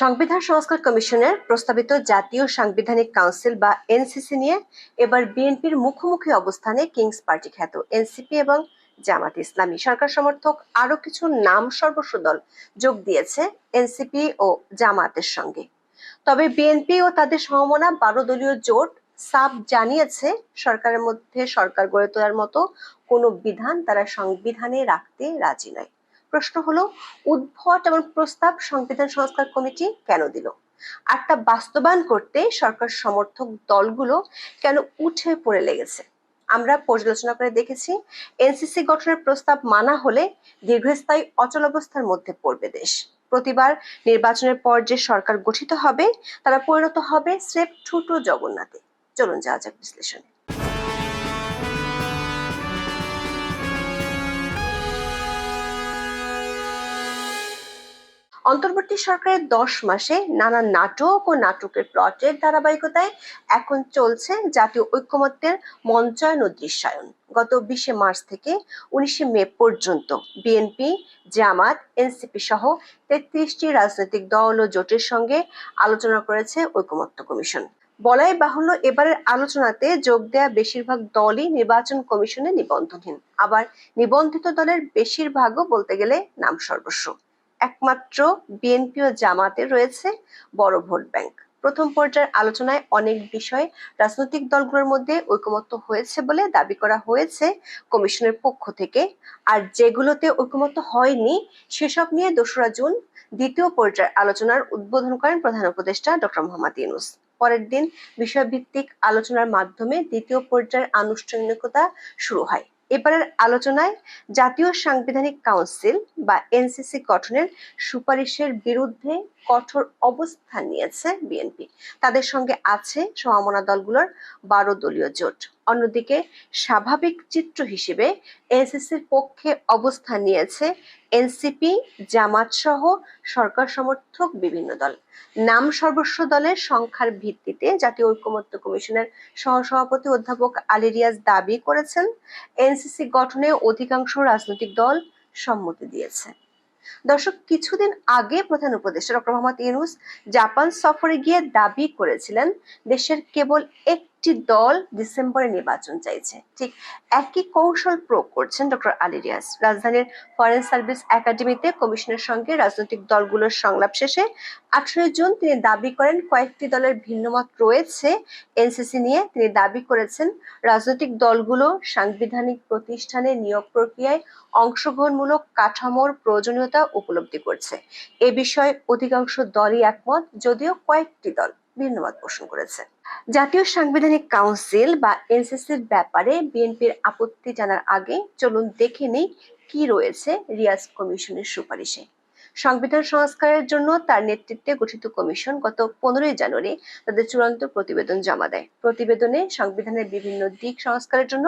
সংবিধান সংস্কার কমিশনের প্রস্তাবিত জাতীয় সাংবিধানিক কাউন্সিল বা এনসিসি নিয়ে এবার বিএনপির মুখোমুখি অবস্থানে কিংস পার্টি খ্যাত এনসিপি এবং জামাত ইসলামী। সরকার সমর্থক আরও কিছু নাম সর্বস্ব দল যোগ দিয়েছে এনসিপি ও জামাতের সঙ্গে। তবে বিএনপি ও তাদের সমমনা বারো দলীয় জোট সাব জানিয়েছে, সরকারের মধ্যে সরকার গড়ে তোলার মতো কোনো বিধান তারা সংবিধানে রাখতে রাজি নয়। প্রশ্ন হলো, উদ্ভট এবং প্রস্তাব সংবিধান সংস্কার কমিটি কেন দিল? আর তা বাস্তবায়ন করতে সরকার সমর্থক দলগুলো কেন উঠে পড়ে লেগেছে? আমরা পর্যালোচনা করে দেখেছি, এনসিসি গঠনের প্রস্তাব মানা হলে দীর্ঘস্থায়ী অচলাবস্থার মধ্যে পড়বে দেশ। প্রতিবার নির্বাচনের পর যে সরকার গঠিত হবে, তারা পরিণত হবে স্রেফ ছোট জগন্নাথে। চলুন যাওয়া যাক বিশ্লেষণে। অন্তর্বর্তী সরকারের দশ মাসে নানা নাটক ও নাটকের প্লটের ধারাবাহিকতায় এখন চলছে জাতীয় ঐক্যমত্যের মঞ্চায়ন ও দৃশ্যায়ন। গত বিশে মার্চ থেকে উনিশে মে পর্যন্ত বিএনপি, জামাত, এনসিপি সহ তেত্রিশটি রাজনৈতিক দল ও জোটের সঙ্গে আলোচনা করেছে ঐকমত্য কমিশন। বলাই বাহুল্য এবারের আলোচনাতে যোগ দেয়া বেশিরভাগ দলই নির্বাচন কমিশনে নিবন্ধনহীন আবার নিবন্ধিত দলের বেশিরভাগও বলতে গেলে নাম সর্বস্ব। একমাত্র বিএনপি ও জামাতে রয়েছে বড় ভোট ব্যাংক। প্রথম পর্যায়ের আলোচনায় অনেক বিষয়ে রাজনৈতিক দলগুলোর মধ্যে ঐকমত্য হয়েছে বলে দাবি করা হয়েছে কমিশনের পক্ষ থেকে। আর যেগুলোতে ঐকমত্য হয়নি, সেসব নিয়ে দোসরা জুন দ্বিতীয় পর্যায়ের আলোচনার উদ্বোধন করেন প্রধান উপদেষ্টা ডক্টর মোহাম্মদ ইউনুস। পরের দিন বিষয়ভিত্তিক আলোচনার মাধ্যমে দ্বিতীয় পর্যায়ের আনুষ্ঠানিকতা শুরু হয়। এবারের আলোচনায় জাতীয় সাংবিধানিক কাউন্সিল বা এনসিসি গঠনের সুপারিশের বিরুদ্ধে কঠোর অবস্থান নিয়েছে বিএনপি। তাদের সঙ্গে আছে সমমনা দলগুলোর বারো দলীয় জোট। অন্যদিকে স্বাভাবিক চিত্র হিসেবে এনসিসির পক্ষে অবস্থান নিয়েছে এনসিপি, জামাত সহ সরকার সমর্থক বিভিন্ন দল। নাম সর্বস্ব দলের সংখ্যার ভিত্তিতে জাতীয় ঐক্যমত্য কমিশনের সহসভাপতি অধ্যাপক আলী রিয়াজ দাবি করেছেন, এনসিসি গঠনে অধিকাংশ রাজনৈতিক দল সম্মতি দিয়েছে। দর্শক, কিছুদিন আগে প্রধান উপদেষ্টা ডক্টর মোহাম্মদ ইউনুস জাপান সফরে গিয়ে দাবি করেছিলেন, দেশের কেবল একটি দল ডিসেম্বরে নির্বাচন চাইছে। ঠিক একই কৌশল প্রয়োগ করছেন ডক্টর আলী রিয়াজ। রাজধানীর ফরেন সার্ভিস একাডেমিতে কমিশনের সঙ্গে রাজনৈতিক দলগুলোর সংলাপ শেষে আঠারোই জুন তিনি দাবি করেন কয়েকটি দলের ভিন্নমত রয়েছে। এনসিসি নিয়ে তিনি দাবি করেছেন রাজনৈতিক দলগুলো সাংবিধানিক প্রতিষ্ঠানে নিয়োগ প্রক্রিয়ায় অংশগ্রহণমূলক কাঠামোর প্রয়োজনীয়তা উপলব্ধি করছে। এ বিষয়ে অধিকাংশ দলই একমত, যদিও কয়েকটি দল ভিন্নমত পোষণ করেছে। জাতীয় সাংবিধানিক কাউন্সিল বা এনসিসির ব্যাপারে বিএনপির আপত্তি জানার আগে চলুন দেখে নেই কি রয়েছে রিয়াজ কমিশনের সুপারিশে। সংবিধান সংস্কারের জন্য তার নেতৃত্বে গঠিত কমিশন গত পনেরোই জানুয়ারি তাদের চূড়ান্ত প্রতিবেদন জমা দেয়। প্রতিবেদনে সংবিধানের বিভিন্ন দিক সংস্কারের জন্য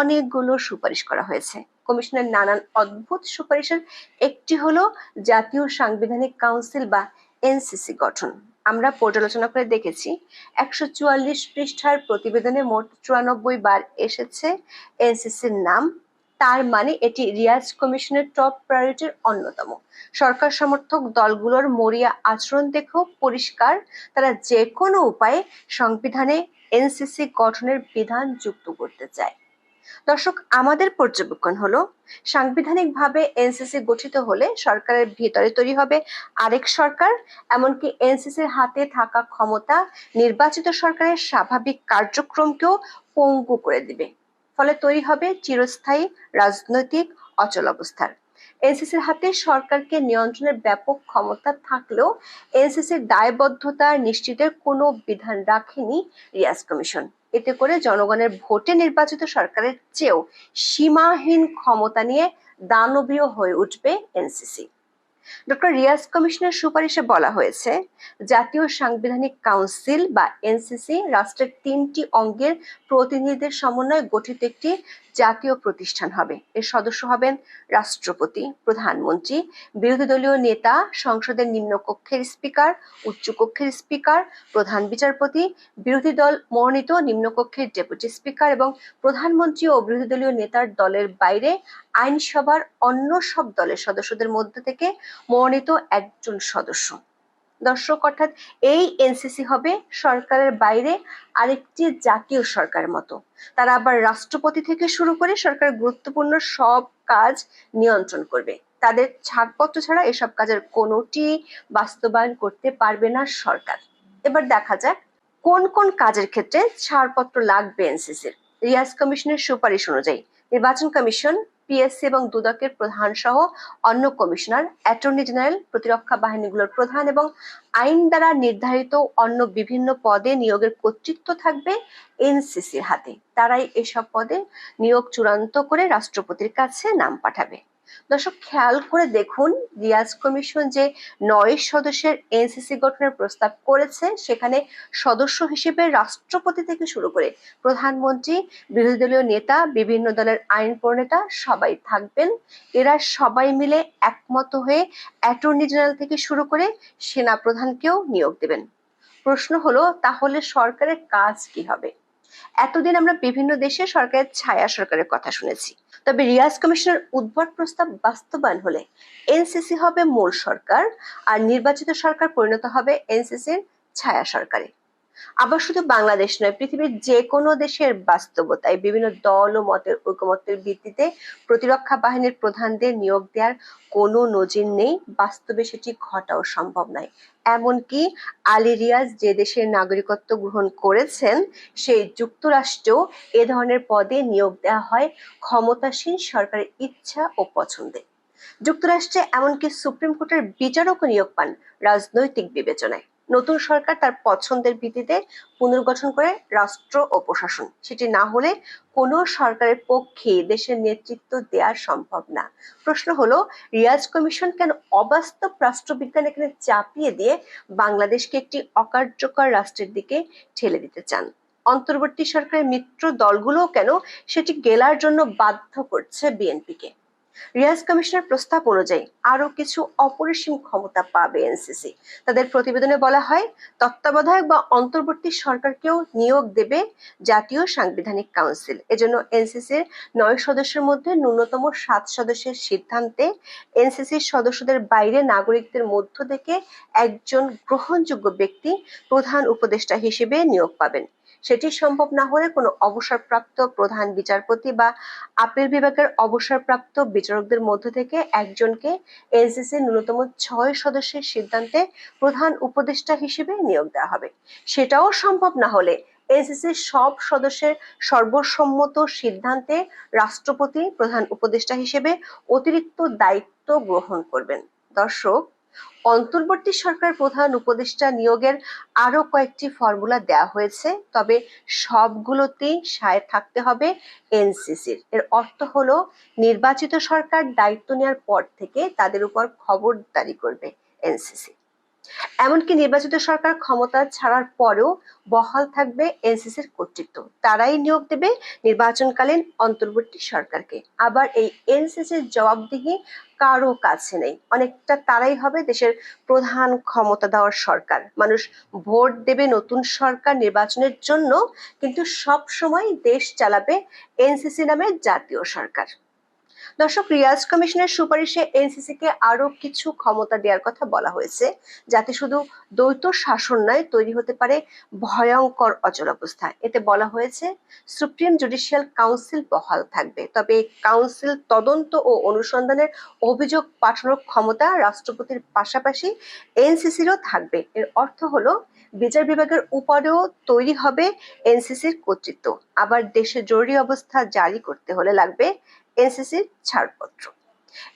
অনেকগুলো সুপারিশ করা হয়েছে। কমিশনের নানান অদ্ভুত সুপারিশের একটি হলো জাতীয় সাংবিধানিক কাউন্সিল বা এনসিসি গঠন। আমরা পর্যালোচনা করে দেখেছি, একশো চুয়াল্লিশ পৃষ্ঠার প্রতিবেদনে মোট চুরানব্বই বার এসেছে এনসিসির নাম। তার মানে এটি রিয়াজ কমিশনের টপ প্রায়োরিটির অন্যতম। সরকার সমর্থক দলগুলোর মরিয়া আচরণ দেখেও পরিষ্কার, তারা যে কোনো উপায়ে সংবিধানে এনসিসি গঠনের বিধান যুক্ত করতে চায়। দর্শক, আমাদের পর্যবেক্ষণ হলো, সাংবিধানিকভাবে এনসিসি গঠিত হলে সরকারের ভিতরে তৈরি হবে আরেক সরকার, এমনকি এনসিসির হাতে থাকা ক্ষমতা নির্বাচিত সরকারের স্বাভাবিক কার্যক্রমকেও পঙ্গু করে দিবে। ফলে তৈরি হবে চিরস্থায়ী রাজনৈতিক অচল অবস্থার। এনসিসির হাতে সরকারকে নিয়ন্ত্রণের ব্যাপক ক্ষমতা থাকলেও এনসিসির দায়বদ্ধতা নিশ্চিতের কোনো বিধান রাখেনি রিয়াজ কমিশন। এতে করে জনগণের ভোটে নির্বাচিত সরকারের চেয়েও সীমাহীন ক্ষমতা নিয়ে দানবীয় হয়ে উঠবে এনসিসি। ডক্টর রিয়াজ কমিশনের সুপারিশে বলা হয়েছে, জাতীয় সাংবিধানিক কাউন্সিল বা এনসিসি রাষ্ট্রের তিনটি অঙ্গের প্রতিনিধিদের সমন্বয়ে গঠিত একটি জাতীয় প্রতিষ্ঠান হবে। এর সদস্য হবেন রাষ্ট্রপতি, প্রধানমন্ত্রী, বিরোধী দলীয় নেতা, সংসদের নিম্নকক্ষের স্পিকার, উচ্চকক্ষের স্পিকার, প্রধান বিচারপতি, বিরোধী দল মনোনীত নিম্নকক্ষের ডেপুটি স্পিকার এবং প্রধানমন্ত্রী ও বিরোধী দলীয় নেতার দলের বাইরে আইনসভার অন্য সব দলের সদস্যদের মধ্যে থেকে মনোনীত একজন সদস্য। দর্শক, অর্থাৎ এই এনসিসি হবে সরকারের বাইরে আরেকটি জাতীয় সরকারের মতো। তারা আবার রাষ্ট্রপতি থেকে শুরু করে সরকারের গুরুত্বপূর্ণ সব কাজ নিয়ন্ত্রণ করবে। তাদের ছাড়পত্র ছাড়া এসব কাজের কোনোটি বাস্তবায়ন করতে পারবে না সরকার। এবার দেখা যাক কোন কোন কাজের ক্ষেত্রে ছাড়পত্র লাগবে এনসিসির রিয়াজ কমিশনের সুপারিশ অনুযায়ী নির্বাচন কমিশন পিএসসি এবং দুদকের প্রধান সহ অন্য কমিশনার অ্যাটর্নি জেনারেল প্রতিরক্ষা বাহিনীগুলোর প্রধান এবং আইন দ্বারা নির্ধারিত অন্য বিভিন্ন পদে নিয়োগের কর্তৃত্ব থাকবে এনসিসির হাতে। তারাই এসব পদে নিয়োগ চূড়ান্ত করে রাষ্ট্রপতির কাছে নাম পাঠাবে। দর্শক, খেয়াল করে দেখুন, রিয়াজ কমিশন যে নয় সদস্যের এনসিসি গঠনের প্রস্তাব করেছে, সেখানে সদস্য হিসেবে রাষ্ট্রপতি থেকে শুরু করে প্রধানমন্ত্রী, বিরোধী দলীয় নেতা, বিভিন্ন দলের আইন প্রণেতা সবাই থাকবেন। এরা সবাই মিলে একমত হয়ে অ্যাটর্নি জেনারেল থেকে শুরু করে সেনা প্রধানকেও নিয়োগ দেবেন। প্রশ্ন হলো, তাহলে সরকারের কাজ কি হবে? এতদিন আমরা বিভিন্ন দেশে সরকারের ছায়া সরকারের কথা শুনেছি। তবে রিয়াজ কমিশনের উদ্ভট প্রস্তাব বাস্তবায়ন হলে এনসিসি হবে মূল সরকার আর নির্বাচিত সরকার পরিণত হবে এনসিসির ছায়া সরকারে। আবার শুধু বাংলাদেশ নয়, পৃথিবীর যে কোনো দেশের বাস্তবতায় বিভিন্ন দল ও মতের ঐকমত্যের ভিত্তিতে প্রতিরক্ষা বাহিনীর প্রধানদের নিয়োগ দেওয়ার কোনো নজির নেই, বাস্তবে সেটি ঘটাও সম্ভব নয়। এমনকি আলী রিয়াজ যে দেশের নাগরিকত্ব গ্রহণ করেছেন, সেই যুক্তরাষ্ট্রেও এ ধরনের পদে নিয়োগ দেওয়া হয় ক্ষমতাসীন সরকারের ইচ্ছা ও পছন্দে। যুক্তরাষ্ট্রে এমনকি সুপ্রিম কোর্টের বিচারকও নিয়োগ পান রাজনৈতিক বিবেচনায়। নতুন সরকার তার পছন্দের ভিত্তিতে পুনর্গঠন করে রাষ্ট্র ও প্রশাসন। সেটি না হলে কোনো সরকারের পক্ষে দেশের নেতৃত্ব দেওয়া সম্ভব না। প্রশ্ন হলো, রিয়াজ কমিশন কেন অবাস্তব রাষ্ট্রবিজ্ঞান এখানে চাপিয়ে দিয়ে বাংলাদেশকে একটি অকার্যকর রাষ্ট্রের দিকে ঠেলে দিতে চান? অন্তর্বর্তী সরকারের মিত্র দলগুলোও কেন সেটি গেলার জন্য বাধ্য করছে বিএনপিকে? রিয়াজ কমিশনের প্রস্তাব অনুযায়ী আরও কিছু অপরিসীম ক্ষমতা পাবে এনসিসি তাদের প্রতিবেদনে বলা হয়, তত্ত্বাবধায়ক বা অন্তর্বর্তী সরকারকেও নিয়োগ দেবে জাতীয় সাংবিধানিক কাউন্সিল। এজন্য এনসিসির নয় সদস্যের মধ্যে ন্যূনতম সাত সদস্যের সিদ্ধান্তে এনসিসির সদস্যদের বাইরে নাগরিকদের মধ্য থেকে একজন গ্রহণযোগ্য ব্যক্তি প্রধান উপদেষ্টা হিসেবে নিয়োগ পাবেন। সেটি সম্ভব না হলে কোনো অবসরপ্রাপ্ত প্রধান বিচারপতি বা আপিল বিভাগের অবসরপ্রাপ্ত বিচারকদের মধ্য থেকে একজনকে এনসিসি ন্যূনতম ছয় সদস্যের সিদ্ধান্তে প্রধান উপদেষ্টা হিসেবে নিয়োগ দেওয়া হবে। সেটাও সম্ভব না হলে এনসিসির সব সদস্যের সর্বসম্মত সিদ্ধান্তে রাষ্ট্রপতি প্রধান উপদেষ্টা হিসেবে অতিরিক্ত দায়িত্ব গ্রহণ করবেন। দর্শক অন্তর্বর্তী সরকার প্রধান উপদেষ্টা নিয়োগের আরও কয়েকটি ফর্মুলা দেওয়া হয়েছে, তবে সবগুলোতেই সায় থাকতে হবে এনসিসির। এর অর্থ হল, নির্বাচিত সরকার দায়িত্ব নেওয়ার পর থেকে তাদের উপর খবরদারি করবে এনসিসি। এমনকি নির্বাচিত সরকার ক্ষমতা ছাড়ার পরেও বহাল থাকবে এনসিসির কর্তৃত্ব। তারাই নিয়োগ দেবে নির্বাচনকালীন অন্তর্বর্তী সরকারকে। আবার এই এনসিসির জবাবদিহি কারও কাছে নেই। অনেকটা তারাই হবে দেশের প্রধান ক্ষমতা দেওয়ার সরকার। মানুষ ভোট দেবে নতুন সরকার নির্বাচনের জন্য, কিন্তু সব সময় দেশ চালাবে এনসিসি নামে জাতীয় সরকার। দর্শক, রিয়াজ কমিশনের সুপারিশে এনসিসি কে আরও কিছু ক্ষমতা দেওয়ার কথা বলা হয়েছে, যাতে শুধু দ্বৈত শাসন নয়, তৈরি হতে পারে ভয়ঙ্কর অচলাবস্থা এতে বলা হয়েছে, সুপ্রিম জুডিশিয়াল কাউন্সিল বহাল থাকবে। তবে কাউন্সিল তদন্ত ও অনুসন্ধানের অভিযোগ পাঠানোর ক্ষমতা রাষ্ট্রপতির পাশাপাশি এনসিসিরও থাকবে। এর অর্থ হলো, বিচার বিভাগের উপরেও তৈরি হবে এনসিসির কর্তৃত্ব। আবার দেশে জরুরি অবস্থা জারি করতে হলে লাগবে এনসিসির ছাড়পত্র।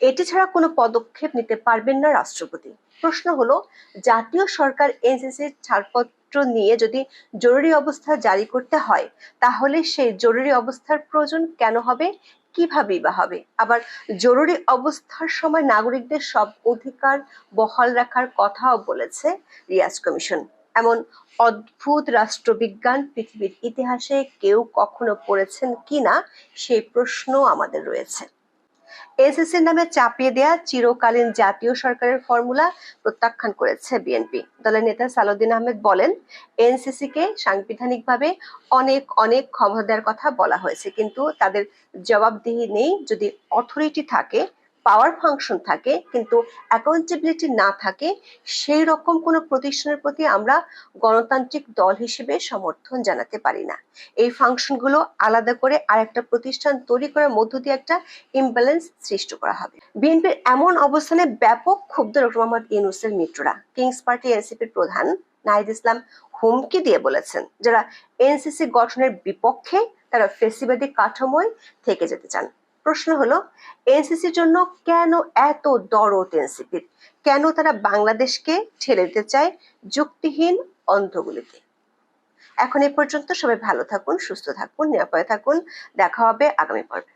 এটি ছাড়া কোনো পদক্ষেপ নিতে পারবেন না রাষ্ট্রপতি। প্রশ্ন হলো, জাতীয় সরকার এনসিসির ছাড়পত্র নিয়ে যদি জরুরি অবস্থা জারি করতে হয়, তাহলে সেই জরুরি অবস্থার প্রয়োজন কেন হবে? কিভাবেই বা হবে? আবার জরুরি অবস্থার সময় নাগরিকদের সব অধিকার বহাল রাখার কথাও বলেছে রিয়াজ কমিশন। এমন অদ্ভুত রাষ্ট্রবিজ্ঞান পৃথিবীর ইতিহাসে কেউ কখনো পড়েছেন কিনা সেই প্রশ্ন আমাদের রয়েছে। এসএসসির নামে চাপিয়ে দেয়া চিরকালীন জাতীয় সরকারের ফর্মুলা প্রত্যাখ্যান করেছে বিএনপি। দলের নেতা সালুদ্দিন আহমেদ বলেন এনসিসি কে সাংবিধানিকভাবে অনেক অনেক ক্ষমতা দেওয়ার কথা বলা হয়েছে, কিন্তু তাদের জবাবদিহি নেই। যদি অথরিটি থাকে পাওয়ার ফাংশন থাকে, কিন্তু অ্যাকাউন্টেবিলিটি না থাকে, সেই রকম কোনো প্রতিষ্ঠানের প্রতি আমরা গণতান্ত্রিক দল হিসেবে সমর্থন জানাতে পারি না। এই ফাংশনগুলো আলাদা করে আরেকটা প্রতিষ্ঠান তৈরি করার মধ্য দিয়ে একটা ইমব্যালেন্স সৃষ্টি করা হবে। বিএনপির এমন অবস্থানে ব্যাপক ক্ষুব্ধ ডক্টর মোহাম্মদ ইউনুসের মিত্ররা। কিংস পার্টি এনসিপির প্রধান নাহিদ ইসলাম হুমকি দিয়ে বলেছেন যারা এনসিসি গঠনের বিপক্ষে তারা ফেসিবাদী কাঠামোয় থেকে যেতে চান। প্রশ্ন হলো এনসিসির জন্য কেন এত দরদ এনসিপির কেন তারা বাংলাদেশকে ঠেলে দিতে চায় যুক্তিহীন অন্ধগুলিতে এখন এ পর্যন্ত সবাই ভালো থাকুন, সুস্থ থাকুন, নিরাপদে থাকুন। দেখা হবে আগামী পর্বে।